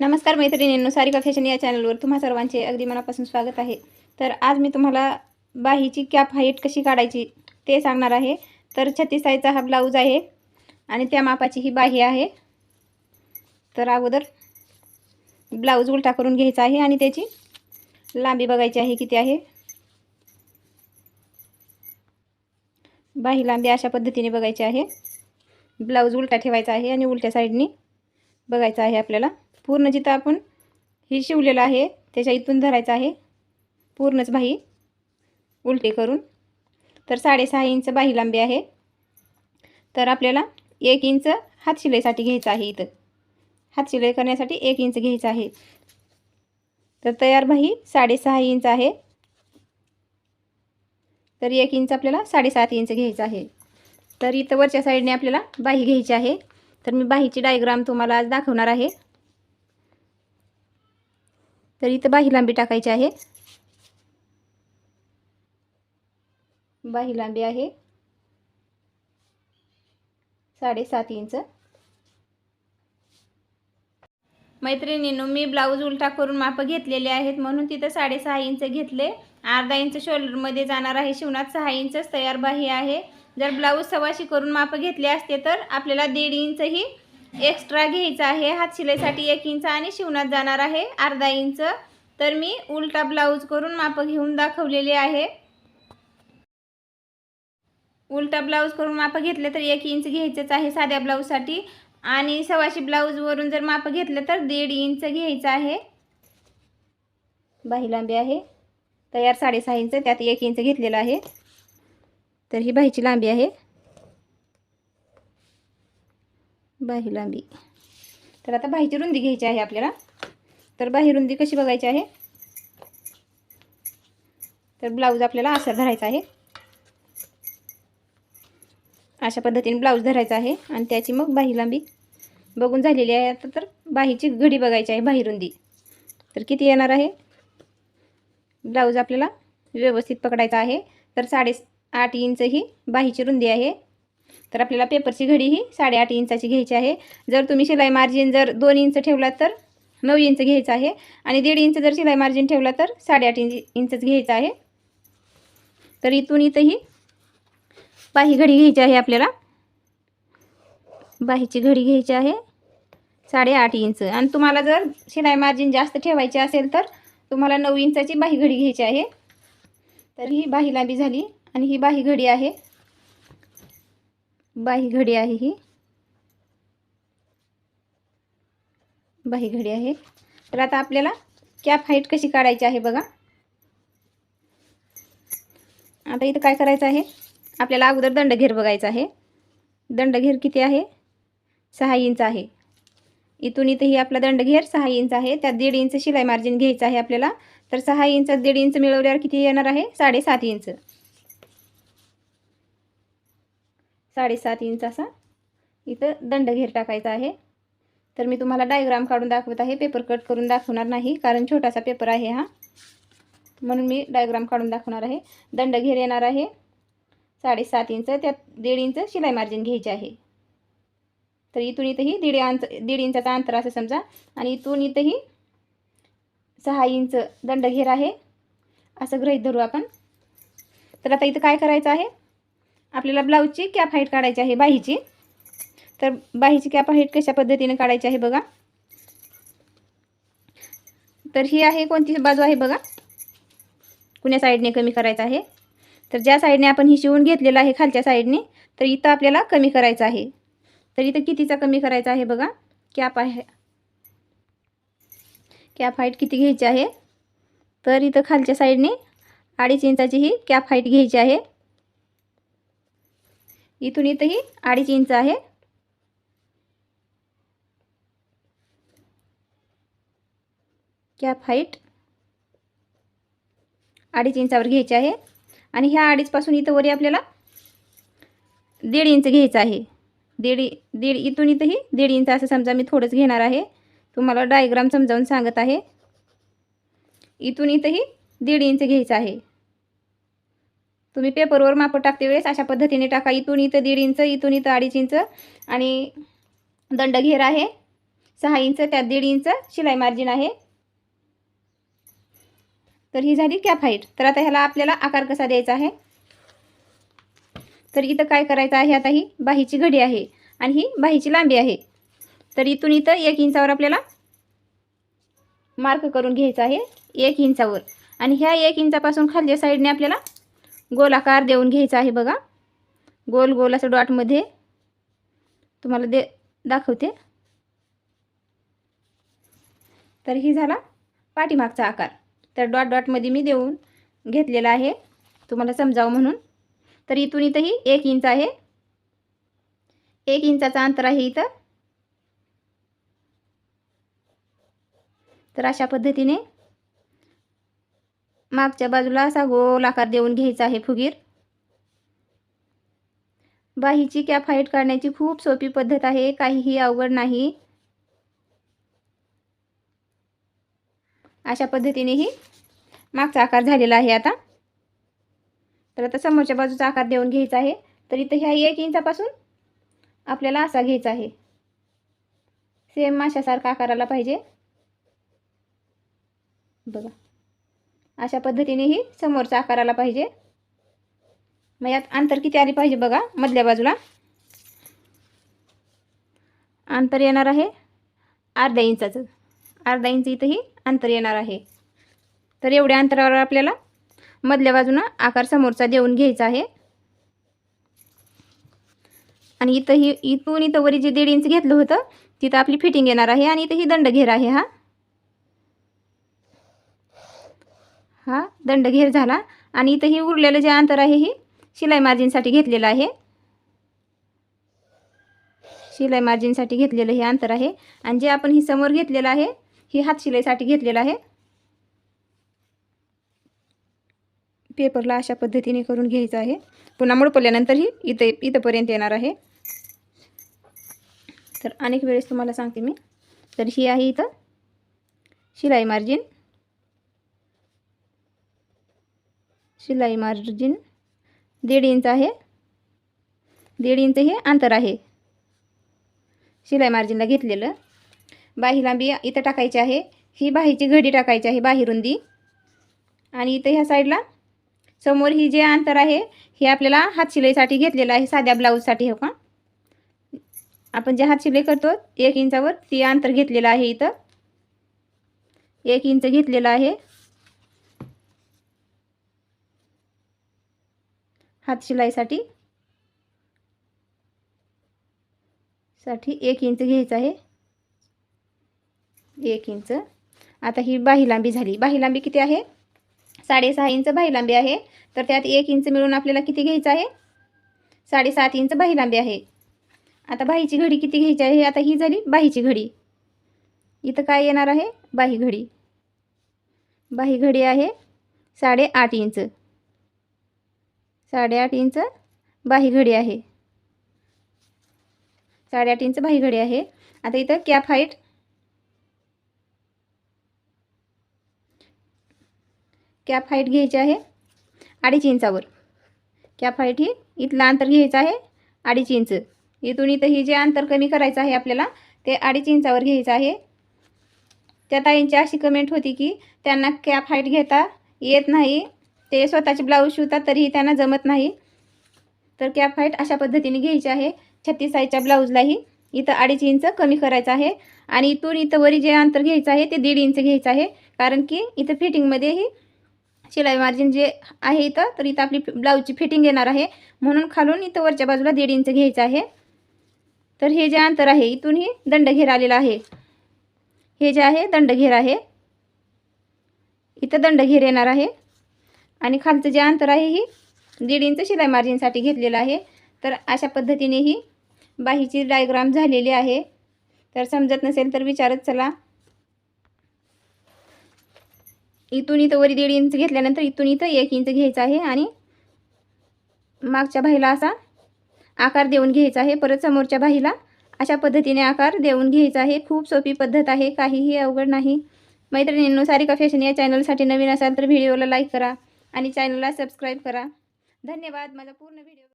नमस्कार मैत्रिणींनो सारिका फॅशन या चॅनलवर तुम्हा सर्वांचे अगदी मनापासून स्वागत आहे. तर आज मी तुम्हाला बाहीची कॅप हाईट कशी काढायची ते सांगणार आहे. तर छत्तीस साईजचा हा ब्लाऊज आहे आणि त्या मापाची ही बाही आहे. तर अगोदर ब्लाऊज उलटा करून घ्यायचा आहे आणि त्याची लांबी बघायची आहे किती आहे. बाही लांबी अशा पद्धतीने बघायची आहे. ब्लाऊज उलटा ठेवायचा आहे आणि उलट्या साईडनी बघायचा आहे आपल्याला. पूर्ण जिथं आपण हे शिवलेलं आहे त्याच्या इथून धरायचं आहे. पूर्णच बाही उलटी करून. तर साडेसहा इंच बाही लांबी आहे. तर आपल्याला एक इंच हातशिलाईसाठी घ्यायचं आहे इथं. हातशिलाई करण्यासाठी एक इंच घ्यायचं आहे. तर तयार बाही साडेसहा इंच आहे. तर एक इंच आपल्याला साडेसात इंच घ्यायचं आहे. तर इथं वरच्या साईडने आपल्याला बाही घ्यायची आहे. तर मी बाहीची डायग्राम तुम्हाला आज दाखवणार आहे. तर इथं बाही लांबी टाकायची आहे. बाही लांबी आहे. साडेसात इंच. मैत्रिणींनो मी ब्लाऊज उलटा करून माप घेतलेले आहेत म्हणून तिथं साडेसहा इंच घेतले. अर्धा इंच शोल्डरमध्ये जाणार आहे. शिवणात सहा इंचच तयार बाही आहे. जर ब्लाऊज सवाशी करून माप घेतले असते तर आपल्याला दीड इंचही एक्स्ट्रा घ्यायचं आहे. हात शिलाईसाठी एक इंच आणि शिवणात जाणार आहे. अर्धा इंच. तर मी उलटा ब्लाऊज करून माप घेऊन दाखवलेले आहे. उलटा ब्लाऊज करून माप घेतले तर एक इंच घ्यायचंच आहे साध्या ब्लाऊजसाठी. आणि सव्वाशे ब्लाऊजवरून जर माप घेतलं तर दीड इंच घ्यायचं आहे. बाही लांबी आहे. तयार साडेसहा इंच. त्यात एक इंच घेतलेलं आहे. तर ही बाहीची लांबी आहे. बाही लांबी तर आता बाहीची रुंदी घ्यायची आहे आपल्याला. तर बाही रुंदी कशी बघायची आहे? तर ब्लाऊज आपल्याला असा धरायचा आहे. अशा पद्धतीने ब्लाऊज धरायचा आहे आणि त्याची मग बाही लांबी बघून झालेली आहे. आता तर बाहीची घडी बघायची आहे बाही रुंदी. तर किती येणार आहे? ब्लाऊज आपल्याला व्यवस्थित पकडायचा आहे. तर साडे आठ इंच ही बाहीची रुंदी आहे. तर आपल्याला पेपरची घडी ही साडेआठ इंचाची घ्यायची आहे. जर तुम्ही शिलाई मार्जिन जर दोन इंच ठेवला तर नऊ इंच घ्यायचं आहे. आणि दीड इंच जर शिलाई मार्जिन ठेवला तर साडेआठ इंच इंचच घ्यायचं आहे. तर इथून इथंही बाही घडी घ्यायची आहे आपल्याला. बाहीची घडी घ्यायची आहे. साडेआठ इंच. आणि तुम्हाला जर शिलाई मार्जिन जास्त ठेवायची असेल तर तुम्हाला नऊ इंचाची बाही घडी घ्यायची आहे. तर ही बाही लांबी झाली आणि ही बाही घडी आहे. बाही घडी आहे ही. बाही घडी आहे. तर आता आपल्याला कॅप हाईट कशी काढायची आहे बघा. आता इथं काय करायचं आहे? आपल्याला अगोदर दंडघेर बघायचा आहे. दंडघेर किती आहे? सहा इंच आहे. इथून इथंही आपला दंडघेर सहा इंच आहे. त्यात दीड इंच शिलाई मार्जिन घ्यायचं आहे आपल्याला. तर सहा इंच दीड इंच मिळवल्यावर किती येणार आहे? साडेसात इंच. साडेसात इंच असा. इथं दंडघेर टाकायचा आहे. तर मी तुम्हाला डायग्राम काढून दाखवत आहे. पेपर कट करून दाखवणार नाही कारण छोटासा पेपर आहे हा. म्हणून मी डायग्राम काढून दाखवणार आहे. दंडघेर येणार आहे. साडेसात इंच त्यात दीड इंच शिलाई मार्जिन घ्यायचे आहे. तर इथून इथंही दीड अंच दीड इंचाचा अंतर असं समजा. आणि इथून इथंही सहा इंच दंडघेर आहे. असं गृहीत धरू आपण. तर आता इथं काय करायचं आहे? आपल्याला ब्लाऊजची कॅप हाईट काढायची आहे बाहीची. तर बाहीची कॅप हाईट कशा पद्धतीने काढायची आहे बघा. तर ही आहे कोणती बाजू आहे बघा. कुण्या साईडने कमी करायचं आहे. तर ज्या साईडने आपण ही शिवून घेतलेलं आहे खालच्या साईडने तर इथं आपल्याला कमी करायचं आहे. तर इथं कितीचा कमी करायचा आहे बघा. कॅप आहे. कॅप हाईट किती घ्यायची आहे? तर इथं खालच्या साईडने अडीच इंचाची ही कॅप हाईट घ्यायची आहे. इथून इथंही अडीच इंच आहे. कॅप हाईट अडीच इंचावर घ्यायची आहे. आणि ह्या अडीचपासून इथं वरी आपल्याला दीड इंच घ्यायचं आहे. दीड दीड इथून इथंही दीड इंच असं समजा मी थोडंच घेणार आहे. तुम्हाला डायग्राम समजावून सांगत आहे. इथून इथंही दीड इंच घ्यायचं आहे. तुम्ही पेपरवर माप टाकते वेळेस अशा पद्धतीने टाका. इथून इथं दीड इंच इथून इथं अडीच इंच आणि दंडघेर आहे. सहा इंच त्यात दीड इंच शिलाई मार्जिन आहे. तर ही झाली कॅप हाईट. तर आता ह्याला आपल्याला आकार कसा द्यायचा आहे? तर इथं काय करायचं आहे? आता ही बाहीची घडी आहे आणि ही बाहीची लांबी आहे. तर इथून इथं एक इंचावर आपल्याला मार्क करून घ्यायचा आहे. एक इंचावर. आणि ह्या एक इंचापासून खालच्या साईडने आपल्याला गोलाकार देऊन घ्यायचा आहे बघा. गोल गोल असं डॉटमध्ये तुम्हाला दे दाखवते. तर ही झाला पाठीमागचा आकार. तर डॉट डॉटमध्ये मी देऊन घेतलेला आहे. तुम्हाला समजावं म्हणून. तर इथून इथंही एक इंच आहे. एक इंचाचं अंतर आहे इथं. तर अशा पद्धतीने मागच्या बाजूला असा गोल आकार देऊन घ्यायचा आहे फुगीर. बाहीची कॅप हाईट काढण्याची खूप सोपी पद्धत आहे काहीही अवघड नाही. अशा पद्धतीनेही मागचा आकार झालेला आहे आता. तर आता समोरच्या बाजूचा आकार देऊन घ्यायचा आहे. तर इथं ह्या एक इंचापासून आपल्याला असा घ्यायचा आहे. सेम माशासारखा आकाराला पाहिजे. बघा. अशा पद्धतीनेही समोरचा आकाराला पाहिजे. मग यात अंतर किती आली पाहिजे बघा मधल्या बाजूला. अंतर येणार आहे अर्ध्या इंचाचं. अर्धा इंच इथंही अंतर येणार आहे. तर एवढ्या अंतरावर आपल्याला मधल्या बाजूनं आकार समोरचा देऊन घ्यायचा आहे. आणि इथंही इथून इथं वरी जे दीड इंच घेतलं होतं तिथं आपली फिटिंग येणार आहे आणि इथं ही दंड घेर आहे हा. हा दंड घेर झाला. आणि इथं ही उरलेलं जे अंतर आहे ही शिलाई मार्जिनसाठी घेतलेलं आहे. शिलाई मार्जिनसाठी घेतलेलं हे अंतर आहे. आणि जे आपण ही समोर घेतलेलं आहे ही हात शिलाईसाठी घेतलेलं आहे. पेपरला अशा पद्धतीने करून घ्यायचं आहे. पुन्हा मुडपल्यानंतर ही इथं इथंपर्यंत येणार आहे. तर अनेक वेळेस तुम्हाला सांगते मी. तर ही आहे इथं शिलाई मार्जिन. शिलाई मार्जिन दीड इंच आहे. दीड इंच हे अंतर आहे. शिलाई मार्जिनला घेतलेलं. बाही लांबी इथं टाकायची आहे. ही बाहीची घडी टाकायची आहे बाही रुंदी. आणि इथं ह्या साईडला समोर ही जे अंतर आहे हे आपल्याला हात शिलाईसाठी घेतलेलं आहे. साध्या ब्लाऊजसाठी हो का? आपण जे हात शिलाई करतो एक इंचावर ती अंतर घेतलेलं आहे इथं. एक इंच घेतलेलं आहे. हात शिलाईसाठी. साठी एक इंच घ्यायचं आहे. एक इंच. आता ही बाही लांबी झाली. बाही लांबी किती आहे? साडेसहा इंच बाही लांबी आहे. तर त्यात एक इंच मिळून आपल्याला किती घ्यायचं आहे? साडेसात इंच बाही लांबी आहे. आता बाहीची घडी किती घ्यायची आहे? आता ही झाली बाहीची घडी. इथं काय येणार आहे? बाही घडी. बाही घडी आहे साडेआठ इंच. साडेआठ इंच बाही घडी आहे. साडेआठ इंच बाही घडी आहे. आता इथं कॅप हाईट कॅप हाईट घ्यायची आहे अडीच इंचावर. कॅप हाईट ही इथलं अंतर घ्यायचं आहे अडीच इंच. इथून इथं ही जे अंतर कमी करायचं आहे आपल्याला ते अडीच इंचावर घ्यायचं आहे. त्या ताईंची अशी कमेंट होती की त्यांना कॅप हाईट घेता येत नाही. ते स्वतःचे ब्लाऊज शिवतात तरीही त्यांना जमत नाही. तर कॅप हाईट अशा पद्धतीने घ्यायची आहे. छत्तीस साईजच्या ब्लाऊजलाही इथं अडीच इंच कमी करायचं आहे. आणि इथून इथं वरी जे अंतर घ्यायचं आहे ते दीड इंच घ्यायचं आहे. कारण की इथं फिटिंगमध्येही शिलाई मार्जिन जे आहे इथं तर इथं आपली ब्लाऊजची फिटिंग येणार आहे. म्हणून खालून इथं वरच्या बाजूला दीड इंच घ्यायचं आहे. तर हे जे अंतर आहे इथूनही दंडघेर आलेला आहे. हे जे आहे दंडघेर आहे. इथं दंडघेर येणार आहे. आणि खालचं जे अंतर आहे ही दीड इंच शिलाई मार्जिनसाठी घेतलेलं आहे. तर अशा पद्धतीने ही बाहीची डायग्राम झालेली आहे. तर समजत नसेल तर विचारत चला. इथून इथं वरी दीड इंच घेतल्यानंतर इथून इथं एक इंच घ्यायचं आहे आणि मागच्या बाहीला असा आकार देऊन घ्यायचा आहे. परत समोरच्या बाहीला अशा पद्धतीने आकार देऊन घ्यायचा आहे. खूप सोपी पद्धत आहे. काहीही अवघड नाही. मैत्रिणींनो सारिका फॅशन या चॅनलसाठी नवीन असाल तर व्हिडिओला लाईक करा. आणि चॅनलला सबस्क्राईब करा. धन्यवाद. माझा पूर्ण व्हिडिओ